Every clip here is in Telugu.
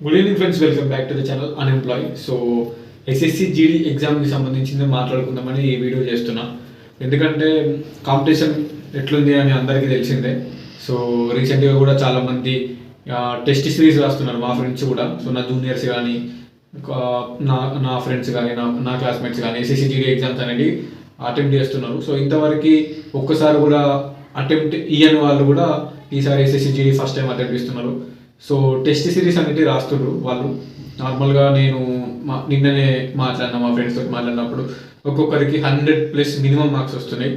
Good evening friends welcome back to the channel unemploy so SSC GD ఎగ్జామ్కి సంబంధించింది మాట్లాడుకుందామని ఈ వీడియో చేస్తున్నా. ఎందుకంటే కాంపిటీషన్ ఎట్లుంది అని అందరికీ తెలిసిందే. సో రీసెంట్గా కూడా చాలామంది టెస్ట్ సిరీస్ రాస్తున్నారు మా ఫ్రెండ్స్ కూడా. సో నా జూనియర్స్ కానీ నా నా ఫ్రెండ్స్ కానీ నా నా క్లాస్మేట్స్ కానీ ఎస్ఎస్సి జీడీ ఎగ్జామ్స్ అనేది అటెంప్ట్ చేస్తున్నారు. సో ఇంతవరకు ఒక్కసారి కూడా అటెంప్ట్ ఇయ్యని వాళ్ళు కూడా ఈసారి SSC GD first time attempt ఇస్తున్నారు సో టెస్ట్ సిరీస్ అనేది రాస్తున్నారు వాళ్ళు. నార్మల్గా నేను మా నిన్ననే మాట్లాడిన మా ఫ్రెండ్స్ తోటి మాట్లాడినప్పుడు ఒక్కొక్కరికి హండ్రెడ్ ప్లస్ మినిమం మార్క్స్ వస్తున్నాయి.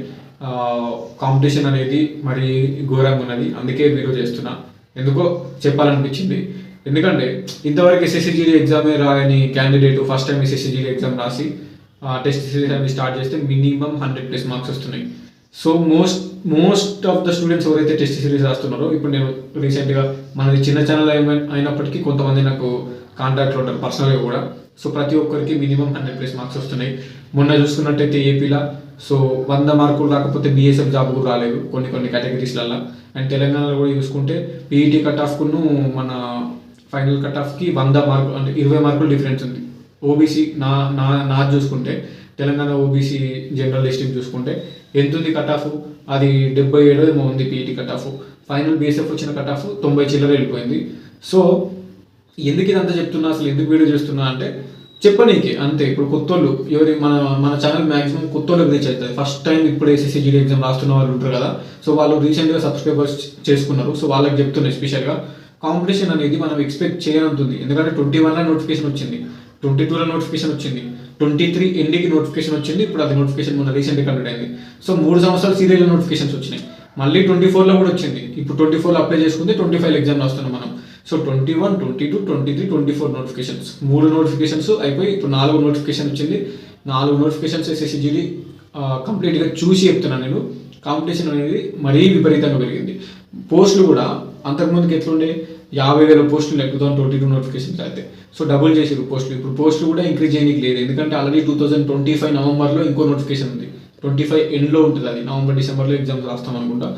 కాంపిటీషన్ అనేది మరి ఘోరంగా ఉన్నది. అందుకే వీడియో చేస్తున్నా. ఎందుకో చెప్పాలనిపించింది. ఎందుకంటే ఇంతవరకు ఎస్ఎస్సిజీడీ ఎగ్జామే రాయని candidate first time SSC GD exam రాసి టెస్ట్ సిరీస్ అనేది స్టార్ట్ చేస్తే మినిమం హండ్రెడ్ ప్లస్ మార్క్స్ వస్తున్నాయి. So most most of the students ఎవరైతే టెస్ట్ సిరీస్ రాస్తున్నారో ఇప్పుడు నేను రీసెంట్గా మనది చిన్న ఛానల్ అయినప్పటికీ కొంతమంది నాకు కాంటాక్ట్లో ఉంటారు పర్సనల్గా కూడా. సో ప్రతి ఒక్కరికి మినిమం హండ్రెడ్ ప్లస్ మార్క్స్ వస్తున్నాయి. మొన్న చూసుకున్నట్టయితే ఏపీలో సో వంద మార్కులు రాకపోతే బీఎస్ఎఫ్ జాబ్ కూడా రాలేదు కొన్ని కొన్ని కేటగిరీస్లల్లో అండ్ తెలంగాణలో కూడా చూసుకుంటే పీఈటీ కట్ ఆఫ్కును మన ఫైనల్ కట్ ఆఫ్కి వంద మార్కులు అంటే ఇరవై మార్కులు డిఫరెన్స్ ఉంది. ఓబీసీ నా నా నా చూసుకుంటే తెలంగాణ ఓబీసీ జనరల్ లిస్టింగ్ చూసుకుంటే ఎంత ఉంది కట్ ఆఫ్ అది డెబ్బై ఏడో ఏమో ఉంది PET cut off final BSF వచ్చిన కట్ ఆఫ్ తొంభై చిల్లర వెళ్ళిపోయింది. సో ఎందుకు ఇదంతా చెప్తున్నా? అసలు ఎందుకు వీడియో చేస్తున్నా అంటే చెప్పనీకి అంతే. ఇప్పుడు కొత్తోళ్ళు ఎవరి మన మన ఛానల్ మాక్సిమం కొత్తోళ్ళకి రీచ్ అవుతుంది ఫస్ట్ టైం ఇప్పుడు ఎస్ఎస్సీ జీడీ ఎగ్జామ్ రాస్తున్న వాళ్ళు ఉంటారు కదా. సో వాళ్ళు రీసెంట్గా సబ్స్క్రైబర్స్ చేసుకున్నారు. సో వాళ్ళకి చెప్తున్నారు ఎస్పెషల్గా కాంపిటీషన్ అనేది మనం ఎక్స్పెక్ట్ చేయనంతుంది. ఎందుకంటే ట్వంటీ వన్లో నోటిఫికేషన్ వచ్చింది. ట్వంటీ టూలో నోటిఫికేషన్ వచ్చింది. ట్వంటీ త్రీ ఎండికి నోటిఫికేషన్ వచ్చింది. ఇప్పుడు అది నోటిఫికేషన్ మొన్న రీసెంట్గా కంప్లీట్ అయింది. సో మూడు సంవత్సరాలు సీరియల్ నోటిఫికేషన్స్ వచ్చినాయి. మళ్ళీ ట్వంటీ ఫోర్లో కూడా వచ్చింది. ఇప్పుడు ట్వంటీ ఫోర్లో అప్లై చేసుకుంటే ట్వంటీ ఫైవ్ ఎగ్జామ్ రాస్తున్నాం మనం. So twenty one twenty two twenty three twenty four notifications. మూడు నోటిఫికేషన్స్ అయిపోయి ఇప్పుడు నాలుగు నోటిఫికేషన్ వచ్చింది. నాలుగు నోటిఫికేషన్స్ ఎస్ఎస్సిజిడి కంప్లీట్గా చూసి చెప్తున్నాను నేను. కాంపిటీషన్ అనేది మరీ విపరీతంగా పెరిగింది. పోస్టులు కూడా అంతకుముందుకి ఎట్లుండే? యాభై వేల పోస్టులు టూ ట్వంటీ టూ నోటిఫికేషన్స్ అయితే సో డబుల్ చేసారు పోస్టులు. ఇప్పుడు పోస్టులు కూడా ఇంక్రీజ్ చేయడానికి లేదు. ఎందుకంటే already two thousand twenty five నవంబర్లో ఇంకో నోటిఫికేషన్ ఉంది. ట్వంటీ ఫైవ్ ఎండ్లో ఉంటుంది అది. నవంబర్ డిసెంబర్లో ఎగ్జామ్స్ రాస్తాం అనుకుంటా.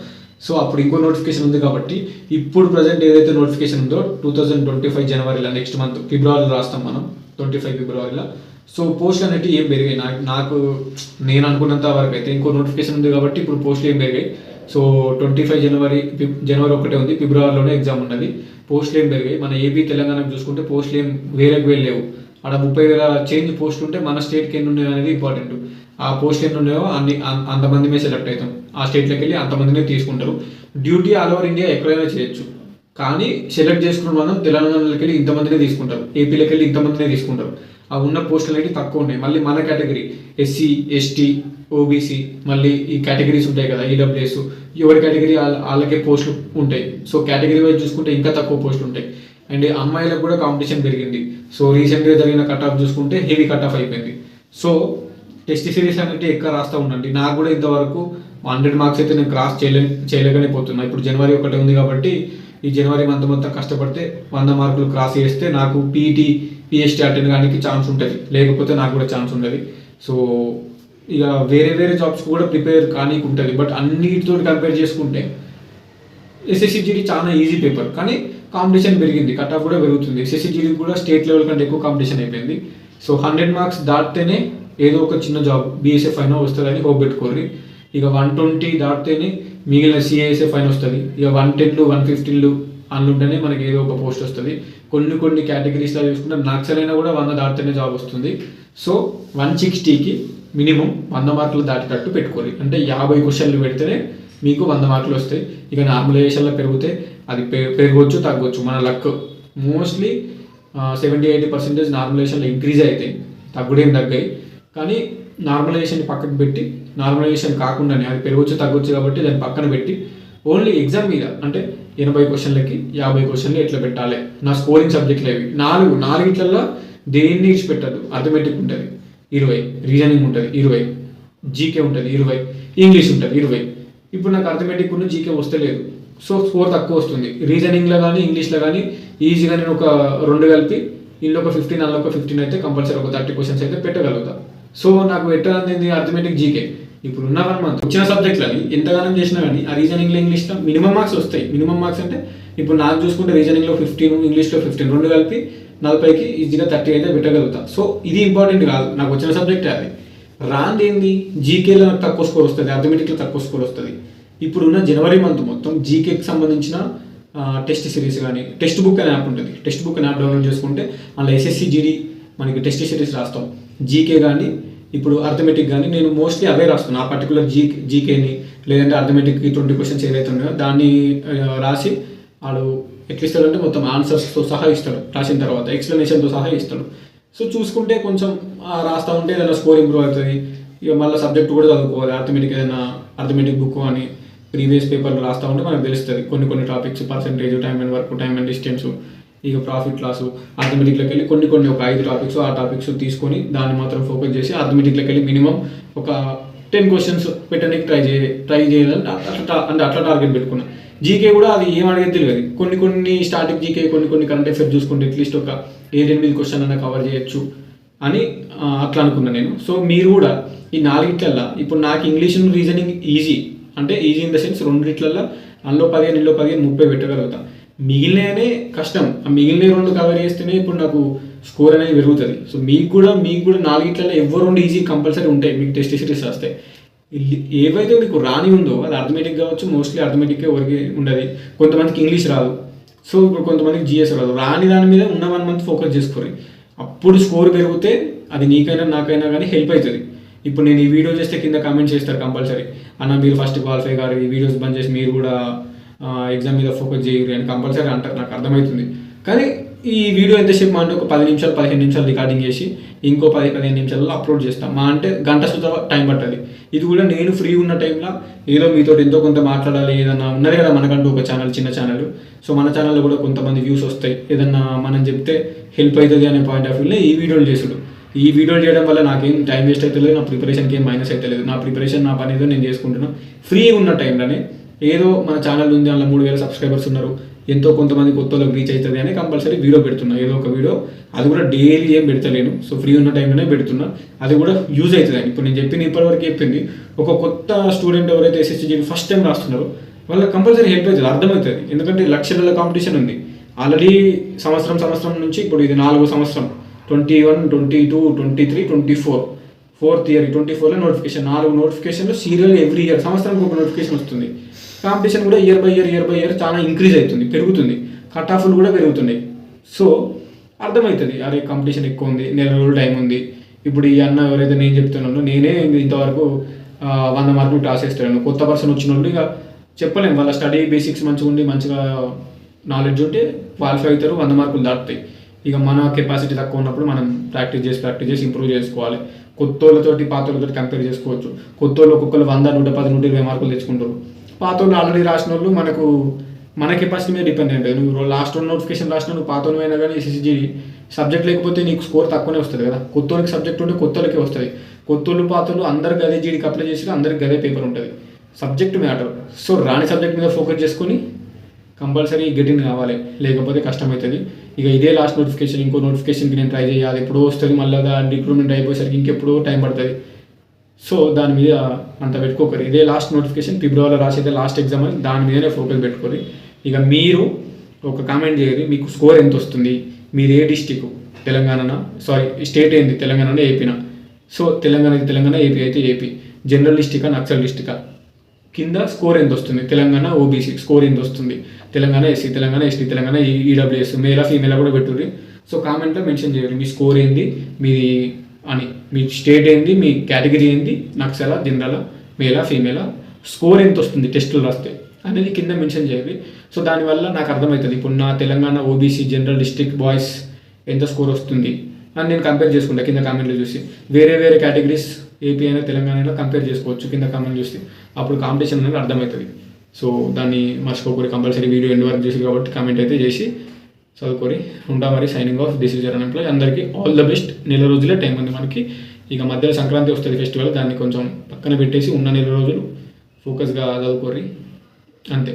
సో అప్పుడు ఇంకో నోటిఫికేషన్ ఉంది కాబట్టి ఇప్పుడు ప్రజెంట్ ఏదైతే నోటిఫికేషన్ ఉందో టూ థౌసండ్ ట్వంటీ ఫైవ్ జనవరిలో నెక్స్ట్ మంత్ ఫిబ్రవరిలో రాస్తాం మనం. ట్వంటీ ఫైవ్ ఫిబ్రవరిలో. సో పోస్టులు అనేవి ఏం పెరిగాయి? నాకు నాకు నేను అనుకున్నంత వరకు అయితే ఇంకో నోటిఫికేషన్ ఉంది కాబట్టి ఇప్పుడు పోస్టులు ఏం పెరిగాయి? సో ట్వంటీ ఫైవ్ జనవరి జనవరి ఒకటే ఉంది. ఫిబ్రవరిలోనే ఎగ్జామ్ ఉన్నది. పోస్టులు ఏం పెరిగాయి? మన ఏపీ తెలంగాణకు చూసుకుంటే పోస్టులు ఏం వేరేకి వెళ్ళలేవు అక్కడ ముప్పై వేల చేంజ్ పోస్టులు ఉంటే మన స్టేట్కి ఎన్ని ఉన్నాయి అనేది ఇంపార్టెంట్ ఆ పోస్ట్ ఎన్ని ఉన్నాయో అన్ని అం- అంతమందిమే సెలెక్ట్ అవుతాం. ఆ స్టేట్లోకి వెళ్ళి అంతమందినే తీసుకుంటారు. డ్యూటీ ఆల్ ఓవర్ ఇండియా ఎక్కడైనా చేయొచ్చు. కానీ సెలెక్ట్ చేసుకున్న మనం తెలంగాణలోకి వెళ్ళి ఇంతమందినే తీసుకుంటారు. ఏపీలోకి వెళ్ళి ఇంతమందినే తీసుకుంటారు. ఆ ఉన్న పోస్టులు అనేవి తక్కువ ఉన్నాయి. మళ్ళీ మన కేటగిరీ ఎస్సీ ఎస్టీ ఓబీసీ మళ్ళీ ఈ కేటగిరీస్ ఉంటాయి కదా ఈడబ్ల్యూఎస్ ఎవరి కేటగిరీ వాళ్ళకే పోస్టులు ఉంటాయి. సో కేటగిరీ వైజ్ చూసుకుంటే ఇంకా తక్కువ పోస్టులు ఉంటాయి. అండ్ అమ్మాయిలకు కూడా కాంపిటీషన్ పెరిగింది. సో రీసెంట్గా జరిగిన కట్ ఆఫ్ చూసుకుంటే హెవీ కట్ ఆఫ్ అయిపోయింది. సో టెస్ట్ సిరీస్ అనేది ఎక్కువ రాస్తూ ఉండండి. నాకు కూడా ఇంతవరకు హండ్రెడ్ మార్క్స్ అయితే నేను క్రాస్ చేయలే చేయలేకనే పోతున్నా. ఇప్పుడు జనవరి ఒకటి ఉంది కాబట్టి ఈ జనవరి మంత్ మొత్తం కష్టపడితే వంద మార్కులు క్రాస్ చేస్తే నాకు పీఈటీ పిహెచ్టీ అటెండ్ కానీ ఛాన్స్ ఉంటుంది. లేకపోతే నాకు కూడా ఛాన్స్ ఉండదు. సో ఇక వేరే వేరే జాబ్స్ కూడా ప్రిపేర్ కానీ ఉంటుంది బట్ అన్నిటితో కంపేర్ చేసుకుంటే ఎస్ఎస్సిజిడి చాలా ఈజీ పేపర్. కానీ కాంపిటీషన్ పెరిగింది. కట్ ఆఫ్ కూడా పెరుగుతుంది. ఎస్ఎస్సిజిడి కూడా స్టేట్ లెవెల్ కంటే ఎక్కువ కాంపిటీషన్ అయిపోయింది. సో హండ్రెడ్ మార్క్స్ దాటితేనే ఏదో ఒక చిన్న జాబ్ బీఎస్ఎఫ్ అయినా వస్తుందని హోప్ పెట్టుకోర్రి. ఇక వన్ ట్వంటీ దాటితేనే మిగిలిన సిఐఎస్ఏ ఫైన్ వస్తుంది. ఇక వన్ టెన్లు వన్ ఫిఫ్టీన్లు అందుంటేనే మనకి ఏదో ఒక పోస్ట్ వస్తుంది. కొన్ని కొన్ని కేటగిరీస్లో చూసుకుంటే నక్సల్ అయినా కూడా వంద దాటితేనే జాబ్ వస్తుంది. సో వన్ సిక్స్టీకి మినిమం వంద మార్కులు దాటేటట్టు పెట్టుకోవాలి. అంటే యాభై క్వశ్చన్లు పెడితేనే మీకు వంద మార్కులు వస్తాయి. ఇక నార్మలైజేషన్లో పెరిగితే అది పె- పెరగవచ్చు తగ్గవచ్చు. మన luck mostly seventy eighty percentage నార్మలైజేషన్లో increase అవుతాయి తగ్గుడేం తగ్గాయి. కానీ నార్మలైజేషన్ పక్కకు పెట్టి నార్మలైజేషన్ కాకుండానే అది పెరగచ్చు తగ్గొచ్చు కాబట్టి దాన్ని పక్కన పెట్టి ఓన్లీ ఎగ్జామ్ మీద అంటే ఎనభై క్వశ్చన్లకి యాభై క్వశ్చన్లు ఎట్లా పెట్టాలి? నా స్కోరింగ్ సబ్జెక్టులు అవి నాలుగు. నాలుగిట్లలో దేన్ని ఇచ్చిపెట్టదు అర్థమెటిక్ ఉంటుంది. ఇరవై. రీజనింగ్ ఉంటుంది. ఇరవై. జీకే ఉంటుంది. ఇరవై. ఇంగ్లీష్ ఉంటుంది. ఇరవై. ఇప్పుడు నాకు అర్థమెటిక్ ఉన్న జీకే వస్తలేదు సో స్కోర్ తక్కువ వస్తుంది. రీజనింగ్లో కానీ ఇంగ్లీష్లో కానీ ఈజీగా నేను ఒక రెండు కలిపి ఇందులో ఒక ఫిఫ్టీన్ అందులో ఒక ఫిఫ్టీన్ అయితే కంపల్సరీ ఒక థర్టీ క్వశ్చన్స్ అయితే పెట్టగలుగుతా. సో నాకు ఎట్లా అందింది అర్థమెటిక్ జీకే ఇప్పుడు ఉన్న వన్ మంత్ వచ్చిన అవి ఎంతగానం చేసినా కానీ ఆ రీజనింగ్లో ఇంగ్లీష్లో మినిమం మార్క్స్ వస్తాయి. మినిమం మార్క్స్ అంటే ఇప్పుడు నాకు చూసుకుంటే రీజనింగ్లో ఫిఫ్టీన్ ఇంగ్లీష్లో ఫిఫ్టీన్ రెండు కలిపి నలభైకి ఈజీగా థర్టీ అయితే పెట్టగలుగుతా. సో ఇది ఇంపార్టెంట్ కాదు. నాకు వచ్చిన సబ్జెక్ట్ అది. రాంది ఏంది? జీకేలో నాకు తక్కువ స్కోర్ వస్తుంది. అథమెటిక్లో తక్కువ స్కోర్ వస్తుంది. ఇప్పుడున్న జనవరి మంత్ మొత్తం జీకేకి సంబంధించిన టెస్ట్ సిరీస్ కానీ టెక్స్ట్ బుక్ అనే యాప్ ఉంటుంది. టెక్స్ట్ బుక్ అనే యాప్ డౌన్లోడ్ చేసుకుంటే అందులో ఎస్ఎస్సి జీడీ మనకి టెస్ట్ సిరీస్ రాస్తాం. జీకే కానీ ఇప్పుడు అర్థమెటిక్ కానీ నేను మోస్ట్లీ అవే రాస్తాను ఆ పర్టికులర్ జీ జీకేని లేదంటే అర్థమెటిక్ ట్వంటీ క్వశ్చన్స్ ఏదైతే ఉన్నాయో దాన్ని రాసి వాడు ఎట్లా ఇస్తాడంటే మొత్తం ఆన్సర్స్తో సహా ఇస్తాడు. రాసిన తర్వాత ఎక్స్ప్లెనేషన్తో సహా ఇస్తాడు. సో చూసుకుంటే కొంచెం రాస్తూ రాస్తా ఉంటే ఏదైనా స్కోర్ ఇంప్రూవ్ అవుతుంది. ఇక మళ్ళీ సబ్జెక్ట్ కూడా చదువుకోవాలి. అర్థమెటిక్ ఏదైనా అర్థమెటిక్ బుక్ అని ప్రీవియస్ పేపర్లు రాస్తా ఉంటే మనకు తెలుస్తుంది. కొన్ని కొన్ని topics percentage time and work time and distance ఇక ప్రాఫిట్ లాస్ అథమెటిక్లోకి వెళ్ళి కొన్ని కొన్ని ఒక ఐదు టాపిక్స్ ఆ టాపిక్స్ తీసుకొని దాన్ని మాత్రం ఫోకస్ చేసి అథమెటిక్లోకి వెళ్ళి మినిమం ఒక టెన్ క్వశ్చన్స్ పెట్టడానికి ట్రై చేయ ట్రై చేయాలని అట్లా అంటే అట్లా టార్గెట్ పెట్టుకున్నా. జీకే కూడా అది ఏం అడిగేది తెలియదు. కొన్ని కొన్ని స్టార్టింగ్ జీకే కొన్ని కొన్ని కరెంట్ అఫేర్ చూసుకుంటే అట్లీస్ట్ ఒక ఏడెనిమిది క్వశ్చన్ అన్న కవర్ చేయొచ్చు అని అట్లా అనుకున్నా నేను. సో మీరు కూడా ఈ నాలుగిట్లల్లో ఇప్పుడు నాకు ఇంగ్లీష్ రీజనింగ్ ఈజీ అంటే ఈజీ ఇన్ ద సెన్స్ రెండిట్లల్లో అందులో పదిహేను ఇంట్లో పదిహేను ముప్పై పెట్టగలుగుతా. మిగిలిననే కష్టం. ఆ మిగిలిన రెండు కవర్ చేస్తేనే ఇప్పుడు నాకు స్కోర్ అనేది పెరుగుతుంది. సో మీకు కూడా మీకు కూడా నాలుగిట్లలో ఎవరు రెండు ఈజీ కంపల్సరీ ఉంటాయి మీకు టెస్ట్ సిరీస్ వస్తాయి ఏవైతే మీకు రాని ఉందో అది అర్థమెటిక్ కావచ్చు మోస్ట్లీ అర్థమెటిక్గా ఎవరికి ఉండదు. కొంతమందికి ఇంగ్లీష్ రాదు. సో ఇప్పుడు కొంతమందికి జిఎస్ రాదు. రాని దాని మీద ఉన్న వన్ మంత్ ఫోకస్ చేసుకోరు అప్పుడు స్కోర్ పెరిగితే అది నీకైనా నాకైనా కానీ హెల్ప్ అవుతుంది ఇప్పుడు నేను ఈ వీడియో చేస్తే కింద కామెంట్ చేస్తారు కంపల్సరీ అన్న మీరు ఫస్ట్ క్వాలిఫై గారు ఈ వీడియోస్ బంద్ చేసి మీరు కూడా ఎగ్జామ్ మీద ఫోకస్ చేయరు అని కంపల్సరీ అంటారు నాకు అర్థమవుతుంది. కానీ ఈ వీడియో ఎంతసేపు మా అంటే ఒక పది నిమిషాలు పదిహేను నిమిషాలు రికార్డింగ్ చేసి ఇంకో పది పదిహేను నిమిషాల్లో అప్లోడ్ చేస్తాం. మా అంటే గంట సుద్ధా టైం పట్టాలి ఇది కూడా నేను ఫ్రీ ఉన్న టైంలో ఏదో మీతో ఎంతో కొంత మాట్లాడాలి ఏదన్నా ఉన్నది కదా మనకంటూ ఒక ఛానల్ చిన్న ఛానల్ సో మన ఛానల్లో కూడా కొంతమంది వ్యూస్ వస్తాయి. ఏదన్నా మనం చెప్తే హెల్ప్ అవుతుంది అనే పాయింట్ ఆఫ్ వ్యూలో ఈ వీడియోలు చేసుడు ఈ వీడియోలు చేయడం వల్ల నాకేం టైం వేస్ట్ అయితే లేదు నా ప్రిపరేషన్కి ఏం మైనస్ అయితే లేదు నా ప్రిపరేషన్ నా పని ఏదో నేను చేసుకుంటున్నాను ఫ్రీ ఉన్న టైంలోనే ఏదో మన ఛానల్ ఉంది అందులో మూడు వేల సబ్స్క్రైబర్స్ ఉన్నారు. ఎంతో కొంతమంది కొత్త వాళ్ళకి రీచ్ అవుతుంది అని కంపల్సరీ వీడియో పెడుతున్నా. ఏదో ఒక వీడియో అది కూడా డైలీ ఏం పెడతలేను. సో ఫ్రీ ఉన్న టైంలోనే పెడుతున్నా. అది కూడా యూజ్ అవుతుంది. అని ఇప్పుడు నేను చెప్పింది ఇప్పటివరకు చెప్పింది. ఒక కొత్త స్టూడెంట్ ఎవరైతే ఎస్ఎస్సీ ఫస్ట్ టైం రాస్తున్నారో వాళ్ళకి కంపల్సరీ హెల్ప్ అవుతుంది. అర్థమవుతుంది. ఎందుకంటే లక్షల కాంపిటీషన్ ఉంది. ఆల్రెడీ సంవత్సరం సంవత్సరం నుంచి ఇప్పుడు ఇది నాలుగో సంవత్సరం. Twenty one twenty two twenty three twenty four fourth year twenty ఫోర్లో నోటిఫికేషన్ నాలుగు నోటిఫికేషన్లు సీరియల్ ఎవ్రీ ఇయర్ సంవత్సరానికి ఒక నోటిఫికేషన్ వస్తుంది. కాంపిటీషన్ కూడా year by year year by year చాలా ఇంక్రీజ్ అవుతుంది పెరుగుతుంది. కట్ ఆఫ్లు కూడా పెరుగుతున్నాయి. సో అర్థమవుతుంది అరే కాంపిటీషన్ ఎక్కువ ఉంది నెల రోజులు టైం ఉంది. ఇప్పుడు ఈ అన్న ఎవరైతే నేను చెప్తున్నానో నేనే ఇంతవరకు వంద మార్కులు టాస్ చేస్తాను కొత్త పర్సన్ వచ్చిన వాళ్ళు ఇక చెప్పలేము వాళ్ళ స్టడీ బేసిక్స్ మంచిగా ఉండి మంచిగా నాలెడ్జ్ ఉంటే క్వాలిఫై అవుతారు వంద మార్కులు దాటుతాయి. ఇక మన కెపాసిటీ తక్కువ ఉన్నప్పుడు మనం ప్రాక్టీస్ చేసి ప్రాక్టీస్ చేసి ఇంప్రూవ్ చేసుకోవాలి. కొత్త వాళ్ళతోటి పాత వాళ్ళతోటి కంపేర్ చేసుకోవచ్చు. కొత్తోళ్ళు ఒక్కొక్కరు వంద నూట పది నూట ఇరవై మార్కులు తెచ్చుకుంటారు. పాత వాళ్ళు ఆల్రెడీ రాసిన వాళ్ళు మనకు మన కెపాసిటీ మీద డిపెండ్ ఉంటుంది నువ్వు లాస్ట్ నోటిఫికేషన్ రాసిన నువ్వు పాత అయినా కానీ ఎస్ఎస్జీ సబ్జెక్ట్ లేకపోతే నీకు స్కోర్ తక్కువనే వస్తుంది కదా. కొత్త వాళ్ళకి సబ్జెక్ట్ ఉంటే కొత్త వస్తుంది. కొత్త వాళ్ళు పాత వాళ్ళు అందరికి జీడీకి అప్లై చేసి అందరికి గదే పేపర్ ఉంటుంది. సబ్జెక్ట్ మ్యాటర్ సో రాని సబ్జెక్ట్ మీద ఫోకస్ చేసుకొని కంపల్సరీ గెటిన్ కావాలి. లేకపోతే కష్టమవుతుంది. ఇక ఇదే లాస్ట్ నోటిఫికేషన్ ఇంకో నోటిఫికేషన్కి నేను ట్రై చేయాలి. ఎప్పుడో వస్తుంది మళ్ళీ దాని రిక్రూట్మెంట్ అయిపోయేసరికి ఇంకెప్పుడో టైం పడుతుంది. సో దాని మీద అంత పెట్టుకోకరు ఇదే లాస్ట్ నోటిఫికేషన్ ఫిబ్రవరిలో రాసేదే లాస్ట్ ఎగ్జామ్ అని దాని మీదనే ఫోకస్ పెట్టుకోరు ఇక మీరు ఒక కామెంట్ చేయరు మీకు స్కోర్ ఎంత వస్తుంది? మీరు ఏ డిస్టిక్ తెలంగాణ సారీ స్టేట్ ఏంది? తెలంగాణ ఏపీనా సో తెలంగాణ తెలంగాణ ఏపీ అయితే ఏపీ జనరల్ డిస్టికా నక్సల్ డిస్టికా కింద స్కోర్ ఎంత వస్తుంది? తెలంగాణ ఓబీసీ స్కోర్ ఎంత వస్తుంది? Telangana SC Telangana ST Telangana EWS మేలా ఫీమేలా కూడా పెట్టుర్రి. సో కామెంట్లో మెన్షన్ చేయండి. మీ స్కోర్ ఏంది? మీది అని మీ స్టేట్ ఏంది? మీ కేటగిరీ ఏంది? నక్సల జనరల్ మేలా ఫీమేలా స్కోర్ ఎంత వస్తుంది? టెస్టులు రాస్తే అనేది కింద మెన్షన్ చేయాలి సో దానివల్ల నాకు అర్థమవుతుంది. ఇప్పుడు నా Telangana OBC general district boys ఎంత స్కోర్ వస్తుంది? అని నేను కంపేర్ చేసుకుంటా. కింద కామెంట్లో చూసి. వేరే వేరే కేటగిరీస్ ఏపీ అయినా తెలంగాణ అయినా కంపేర్ చేసుకోవచ్చు కింద కామెంట్ చూస్తే. అప్పుడు కాంపిటీషన్ అనేది అర్థమవుతుంది. సో దాన్ని మర్చిపోకూరి కంపల్సరీ వీడియో ఎండ్ వరకు చూసి కాబట్టి కామెంట్ అయితే చేసి చదువుకొని ఉంటా మరి signing off this is your employ అందరికీ ఆల్ ద బెస్ట్ నెల రోజులే టైం ఉంది మనకి. ఇక మధ్యలో సంక్రాంతి వస్తుంది ఫెస్టివల్ దాన్ని కొంచెం పక్కన పెట్టేసి ఉన్న నెల రోజులు ఫోకస్గా చదువుకోరి అంతే.